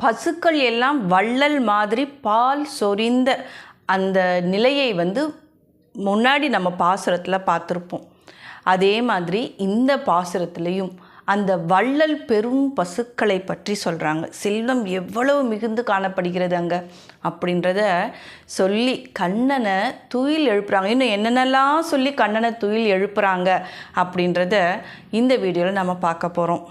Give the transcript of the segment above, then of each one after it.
பசுக்கள் எல்லாம் வள்ளல் மாதிரி பால் சொரிந்த அந்த நிலையை வந்து முன்னாடி நம்ம பாசுரத்தில் பார்த்துருப்போம். அதே மாதிரி இந்த பாசுரத்துலேயும் அந்த வள்ளல் பெரும் பசுக்களை பற்றி சொல்கிறாங்க செல்வம் எவ்வளவு மிகுந்து காணப்படுகிறது அங்கே அப்படின்றத சொல்லி கண்ணனை துயில் எழுப்புறாங்க. இன்னும் என்னென்னலாம் சொல்லி கண்ணனை துயில் எழுப்புறாங்க அப்படின்றத இந்த வீடியோவில் நம்ம பார்க்க போகிறோம்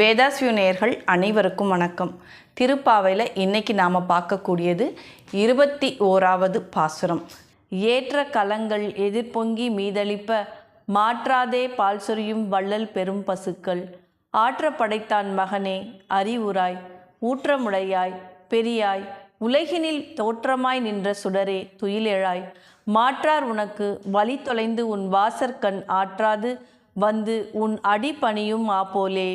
வேதாஸ்வியூ நேயர்கள் அனைவருக்கும் வணக்கம். திருப்பாவையில் இன்னைக்கு நாம் பார்க்கக்கூடியது இருபத்தி ஓராவது பாசுரம். ஏற்ற கலங்கள் எதிர்பொங்கி மீதளிப்ப மாற்றாதே பால் சொரியும் வள்ளல் பெரும் பசுக்கள். ஆற்ற படைத்தான் மகனே அறிவுராய் ஊற்றமுடையாய் பெரியாய் உலகினில் தோற்றமாய் நின்ற சுடரே துயிலெழாய். மாற்றார் உனக்கு வழி தொலைந்து உன் வாசற்கண் ஆற்றாது வந்து உன் அடிபணியும் ஆப்போலே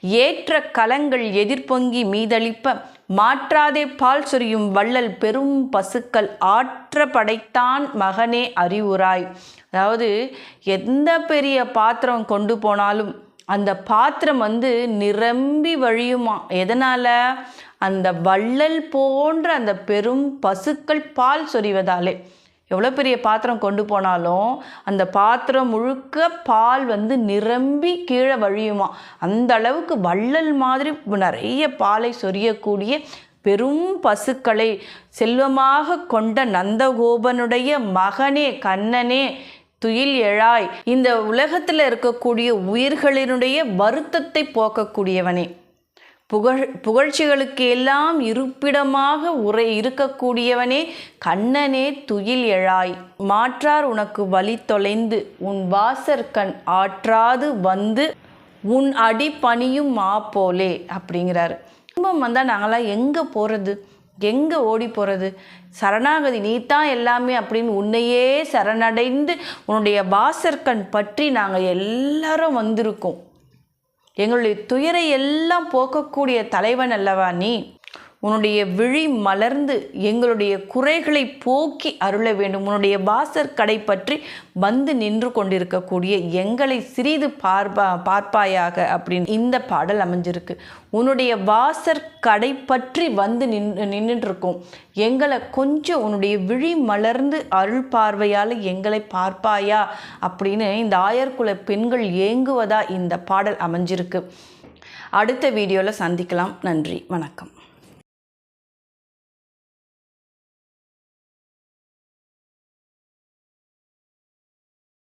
ஏற்ற கலங்கள் எதிர்பொங்கி மீதளிப்ப மாற்றாதே பால் சொரியும் வள்ளல் பெரும் பசுக்கள் ஆற்ற படைத்தான் மகனே அறிவுராய். அதாவது எந்த பெரிய பாத்திரம் கொண்டு போனாலும் அந்த பாத்திரம் வந்து நிரம்பி வழியுமா? எதனால்? அந்த வள்ளல் போன்ற அந்த பெரும் பசுக்கள் பால் சொரிவதாலே. எவ்வளோ பெரிய பாத்திரம் கொண்டு போனாலும் அந்த பாத்திரம் முழுக்க பால் வந்து நிரம்பி கீழே வழியுமா. அந்த அளவுக்கு வள்ளல் மாதிரி நிறைய பாலை சொரியக்கூடிய பெரும் பசுக்களை செல்வமாக கொண்ட நந்தகோபனுடைய மகனே கண்ணனே துயில் எழாய். இந்த உலகத்தில் இருக்கக்கூடிய உயிர்களினுடைய வருத்தத்தை போக்கக்கூடியவனே. புகழ் புகழ்ச்சிகளுக்கு எல்லாம் இருப்பிடமாக உரை இருக்கக்கூடியவனே கண்ணனே துயில் எழாய். மாற்றார் உனக்கு வழி தொலைந்து உன் வாசற்கண் ஆற்றாது வந்து உன் அடி பணியும் மா போலே அப்படிங்கிறாரு. குடும்பம் வந்தால் நாங்களாம் எங்கே போகிறது எங்கே ஓடி போகிறது சரணாகதி நீ தான் எல்லாமே அப்படின்னு உன்னையே சரணடைந்து உன்னுடைய வாசற்கண் பற்றி நாங்கள் எல்லாரும் வந்திருக்கோம். எங்களுடைய துயரை எல்லாம் போக்கக்கூடிய தலைவன் அல்லவா நீ? உன்னுடைய விழி மலர்ந்து எங்களுடைய குறைகளை போக்கி அருள வேண்டும். உன்னுடைய வாசற் கடை பற்றி வந்து நின்று கொண்டிருக்கக்கூடிய எங்களை சிறிது பார்ப்பா பார்ப்பாயாக அப்படின்னு இந்த பாடல் அமைஞ்சிருக்கு. உன்னுடைய வாசற் கடை பற்றி வந்து நின் நின்றுட்டு இருக்கோம் எங்களை கொஞ்சம் உன்னுடைய விழி மலர்ந்து அருள் பார்வையால் எங்களை பார்ப்பாயா அப்படின்னு இந்த ஆயர்குல பெண்கள் ஏங்குவதா இந்த பாடல் அமைஞ்சிருக்கு. அடுத்த வீடியோவில் சந்திக்கலாம். நன்றி. வணக்கம்.